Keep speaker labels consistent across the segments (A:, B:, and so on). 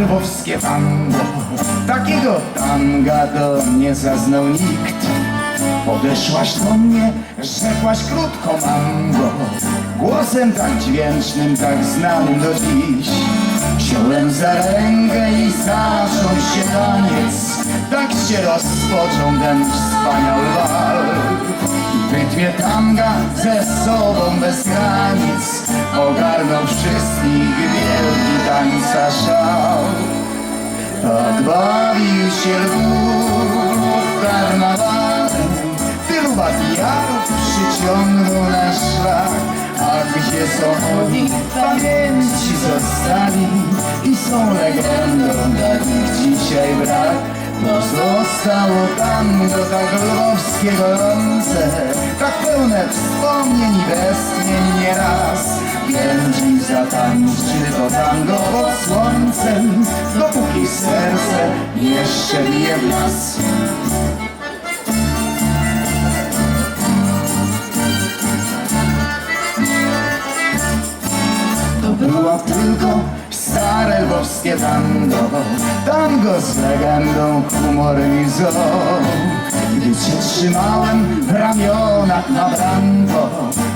A: lwowskie tango. Takiego tanga to nie zaznał nikt. Podeszłaś do mnie, rzekłaś krótko mango. Głosem tak dźwięcznym, tak znanym do dziś. Wziąłem za rękę i zaczął się taniec. Tak się rozpoczął ten wspaniały bal I w rytmie tanga ze sobą bez granic. Ogarnął wszystkich wielki tańca szał. Tak bawił się lwów karnawalem Tylu bawiarów przyciągnął na szlak. A gdzie są oni, pamięci zostali. I są legendą, tak ich dzisiaj brak Bo zostało tango tak lwowskie gorące Tak pełne wspomnień i westchnień nieraz. Więc dziś zatańczy to tango pod słońcem Dopóki serce jeszcze bije w nas To było tylko stare lwowskie tango. Tango z legendą, zoo Gdy cię trzymałem w ramionach na branko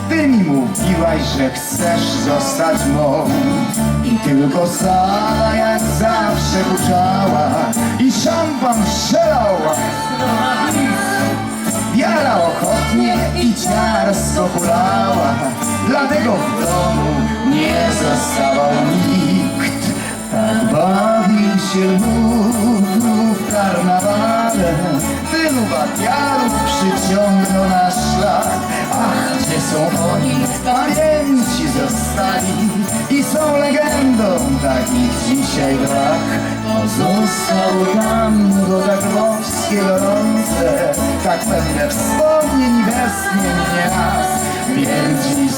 A: Ty mi mówiłaś, że chcesz zostać mą. I tylko sala jak zawsze huczała I szampan strzelał Wiara ochotnie i ciarsko hulała. Dlatego w domu nie zostawał Tak bawił się lwów w karnawale Tylu batiarów przyciągnął na szlak. Ach, gdzie są oni, pamięci zostali I są legendą, tak ich dzisiaj brak. Pozostało tango tak wąskie, gorące Tak pewne wspomnień westchnień nieraz Więc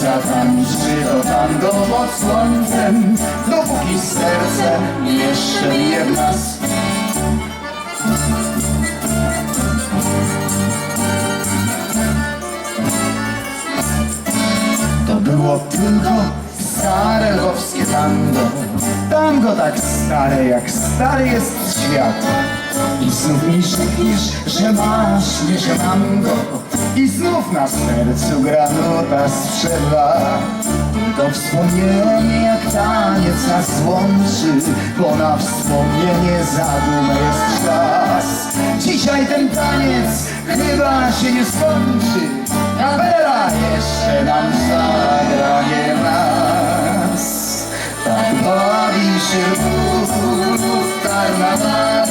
A: zatańczy to tango pod słońcem Dopóki serce jeszcze bije w nas To było tylko stare lwowskie tango. Tango tak stare jak stary jest świat. I znów mi szykniesz, że masz mnie, że mam go. I znów na sercu gra nuta sprzed lat To wspomnienie jak taniec nas łączy Bo na wspomnienie zadumę jest czas. Dzisiaj ten taniec chyba się nie skończy lwów karnawal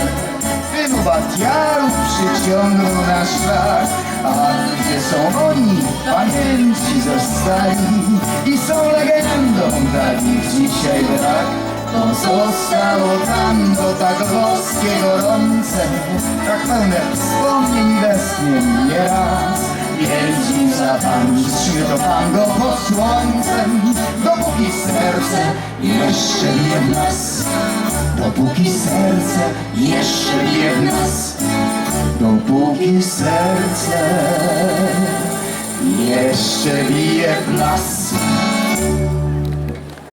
A: Tylu batiarów przyciągnął na szlak. A gdzie są oni, pamięci zostali. I są legendą, tak ich dzisiaj brak. Pozostało tango tak włoskie, gorące. Tak pełne wspomnień westchnień nieraz Więc dziś zatańczy to tango pod słońcem Dopóki serce jeszcze bije w nas Dopóki serce jeszcze bije w nas Dopóki serce jeszcze bije w nas